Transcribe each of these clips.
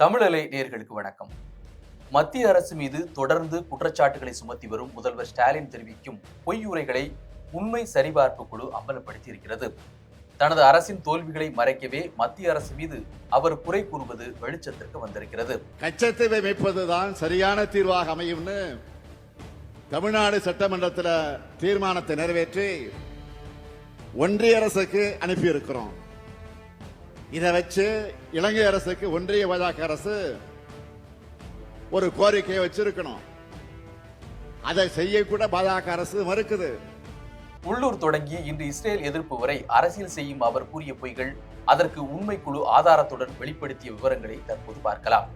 தமிழலை நேர்களுக்கு வணக்கம். மத்திய அரசு மீது தொடர்ந்து குற்றச்சாட்டுகளை சுமத்தி வரும் முதல்வர் ஸ்டாலின் தெரிவிக்கும் பொய்யுரைகளை உண்மை சரிபார்ப்பு குழு அம்பலப்படுத்தி இருக்கிறது தனது அரசின் தோல்விகளை மறைக்கவே மத்திய அரசு மீது அவர் குறை கூறுவது வெளிச்சத்திற்கு வந்திருக்கிறது. கச்சத்தை வைப்பதுதான் சரியான தீர்வாக அமையும்னு தமிழ்நாடு சட்டமன்றத்தில் தீர்மானத்தை நிறைவேற்றி ஒன்றிய அரசுக்கு அனுப்பியிருக்கிறோம். இதை வச்சு இலங்கை அரசுக்கு ஒன்றிய பாஜக அரசு ஒரு கோரிக்கையை வச்சிருக்கணும். அதை செய்யக்கூட பாஜக அரசு மறுக்குது. உள்ளூர் தொடங்கி இன்று இஸ்ரேல் எதிர்ப்பு வரை அரசியல் செய்யும் அவர் கூறிய பொய்கள் அதற்கு உண்மை குழு ஆதாரத்துடன் வெளிப்படுத்திய விவரங்களை தற்போது பார்க்கலாம்.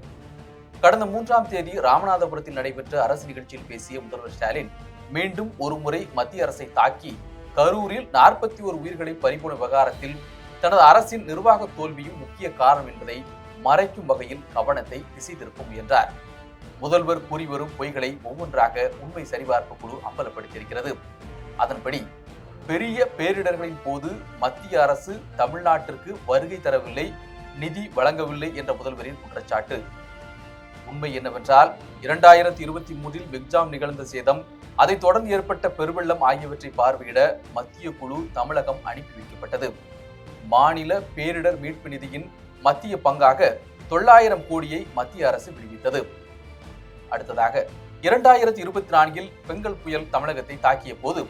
கடந்த மூன்றாம் தேதி ராமநாதபுரத்தில் நடைபெற்ற அரசு நிகழ்ச்சியில் பேசிய முதல்வர் ஸ்டாலின் மீண்டும் ஒருமுறை மத்திய அரசை தாக்கி கரூரில் நாற்பத்தி ஒரு உயிர்களை பறிபோன விவகாரத்தில் தனது அரசின் நிர்வாக தோல்வியும் முக்கிய காரணம் என்பதை மறைக்கும் வகையில் கவனத்தை திசை திருப்பும் என்றார் முதல்வர் கூறி வரும் பொய்களை ஒவ்வொன்றாக உண்மை சரிபார்ப்பு குழு அம்பலப்படுத்தியிருக்கிறது. அதன்படி பெரிய பேரிடர்களின் போது மத்திய அரசு தமிழ்நாட்டிற்கு வருகை தரவில்லை நிதி வழங்கவில்லை என்ற முதல்வரின் குற்றச்சாட்டு. உண்மை என்னவென்றால் இரண்டாயிரத்தி இருபத்தி மூன்றில் பிக்ஜாம் நிகழ்ந்த சேதம் அதைத் தொடர்ந்து ஏற்பட்ட பெருவெள்ளம் ஆகியவற்றை பார்வையிட மத்திய குழு தமிழகம் அனுப்பி வைக்கப்பட்டது. மாநில பேரிடர் மீட்பு நிதியின் மத்திய பங்காக தொள்ளாயிரம் கோடியை மத்திய அரசு விடுவித்தது. அடுத்ததாக இரண்டாயிரத்தி இருபத்தி நான்கில் பெங்கல் புயல் தமிழகத்தை தாக்கிய போது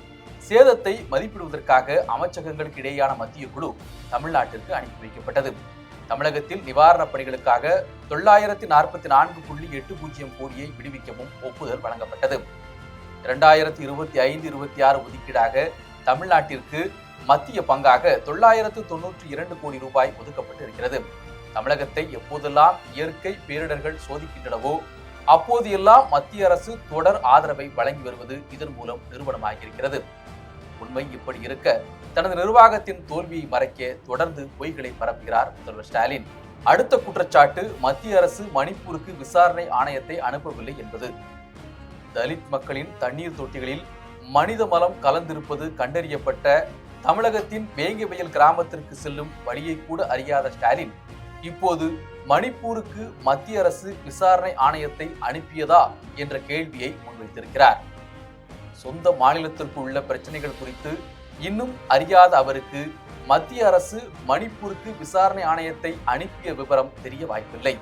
சேதத்தை மதிப்பிடுவதற்காக அமைச்சகங்களுக்கு இடையேயான மத்திய குழு தமிழ்நாட்டிற்கு அனுப்பி வைக்கப்பட்டது. தமிழகத்தில் நிவாரணப் பணிகளுக்காக தொள்ளாயிரத்தி நாற்பத்தி நான்கு புள்ளி எட்டு பூஜ்ஜியம் கோடியை விடுவிக்கவும் ஒப்புதல் வழங்கப்பட்டது. இரண்டாயிரத்தி இருபத்தி ஐந்து இருபத்தி ஆறு ஒதுக்கீடாக தமிழ்நாட்டிற்கு மத்திய பங்காக தொள்ளாயிரத்து தொன்னூற்றி இரண்டு கோடி ரூபாய் ஒதுக்கப்பட்டு இருக்கிறது தமிழகத்தை எப்போதெல்லாம் இயற்கை பேரிடர்கள் சோதிக்கின்றனவோ அப்போது எல்லாம் மத்திய அரசு தொடர் ஆதரவை வழங்கி வருவது இதன் மூலம் நிறுவனமாகியிருக்கிறது. உண்மை இப்படி இருக்க தனது நிர்வாகத்தின் தோல்வியை மறைக்க தொடர்ந்து பொய்களை பரப்புகிறார் முதல்வர் ஸ்டாலின். அடுத்த குற்றச்சாட்டு மத்திய அரசு மணிப்பூருக்கு விசாரணை ஆணையத்தை அனுப்பவில்லை என்பது. தலித் மக்களின் தண்ணீர் தொட்டிகளில் மனித மலம் கலந்திருப்பது கண்டறியப்பட்ட தமிழகத்தின் வேங்கவயல் கிராமத்திற்கு செல்லும் வழியை கூட அறியாத ஸ்டாலின் இப்போது மணிப்பூருக்கு மத்திய அரசு விசாரணை ஆணையத்தை அனுப்பியதா என்ற கேள்வியை முன்வைத்திருக்கிறார். சொந்த மாநிலத்திற்கு உள்ள பிரச்சனைகள் குறித்து இன்னும் அறியாத அவருக்கு மத்திய அரசு மணிப்பூருக்கு விசாரணை ஆணையத்தை அனுப்பிய விவரம் தெரிய வாய்ப்பில்லை.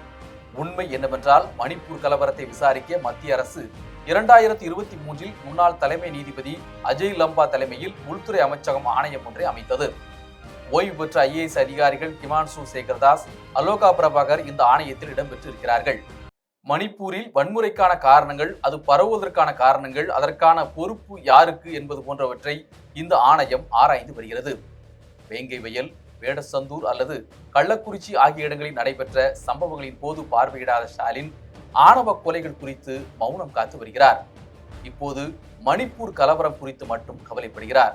உண்மை என்னவென்றால் மணிப்பூர் கலவரத்தை விசாரிக்க மத்திய அரசு இரண்டாயிரத்தி இருபத்தி மூன்றில் முன்னாள் தலைமை நீதிபதி அஜய் லம்பா தலைமையில் உள்துறை அமைச்சகம் ஆணையம் ஒன்றை அமைத்தது. ஓய்வு பெற்ற ஐஏஎஸ் அதிகாரிகள் கிமான்சு சேகர்தாஸ் அலோகா பிரபாகர் இந்த ஆணையத்தில் இடம்பெற்றிருக்கிறார்கள். மணிப்பூரில் வன்முறைக்கான காரணங்கள் அது பரவுவதற்கான காரணங்கள் அதற்கான பொறுப்பு யாருக்கு என்பது போன்றவற்றை இந்த ஆணையம் ஆராய்ந்து வருகிறது. வேங்கை வயல் வேடசந்தூர் அல்லது கள்ளக்குறிச்சி ஆகிய இடங்களில் நடைபெற்ற சம்பவங்களின் போது பார்வையிடாத ஸ்டாலின் ஆணவ கொலைகள் குறித்து மௌனம் காத்து வருகிறார். இப்போது மணிப்பூர் கலவரம் குறித்து மட்டும் கவலைப்படுகிறார்.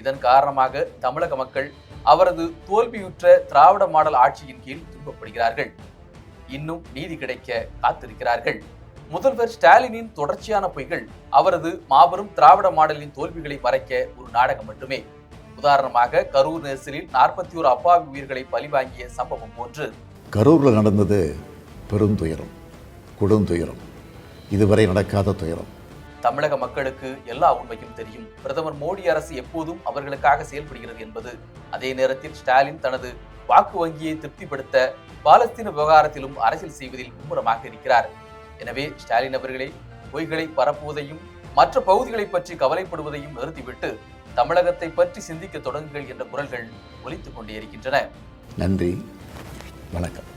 இதன் காரணமாக தமிழக மக்கள் அவரது தோல்வியுற்ற திராவிட மாடல் ஆட்சியின் கீழ் துன்பப்படுகிறார்கள். இன்னும் நீதி கிடைக்க காத்திருக்கிறார்கள். முதல்வர் ஸ்டாலினின் தொடர்ச்சியான பொய்கள் அவரது மாபெரும் திராவிட மாடலின் தோல்விகளை மறைக்க ஒரு நாடகம் மட்டுமே. உதாரணமாக கரூர் நெரிசலில் நாற்பத்தி ஒரு அப்பாவி உயிர்களை பழிவாங்கிய சம்பவம் போன்று கரூரில் நடந்தது பெருந்துயரம் கொடுந்துயரம் இதுவரை நடக்காத துயரம். தமிழக மக்களுக்கு எல்லா உண்மையும் தெரியும். பிரதமர் மோடி அரசு எப்போதும் அவர்களுக்காக செயல்படுகிறது என்பது. அதே நேரத்தில் ஸ்டாலின் தனது வாக்கு வங்கியை திருப்திப்படுத்த பாலஸ்தீன விவகாரத்திலும் அரசியல் செய்வதில் மும்முரமாக இருக்கிறார். எனவே ஸ்டாலின் அவர்களே பொய்களை பரப்புவதையும் மற்ற பகுதிகளை பற்றி கவலைப்படுவதையும் நிறுத்திவிட்டு தமிழகத்தை பற்றி சிந்திக்க தொடங்குங்கள் என்ற குரல்கள் ஒலித்துக் கொண்டே இருக்கின்றன. நன்றி. வணக்கம்.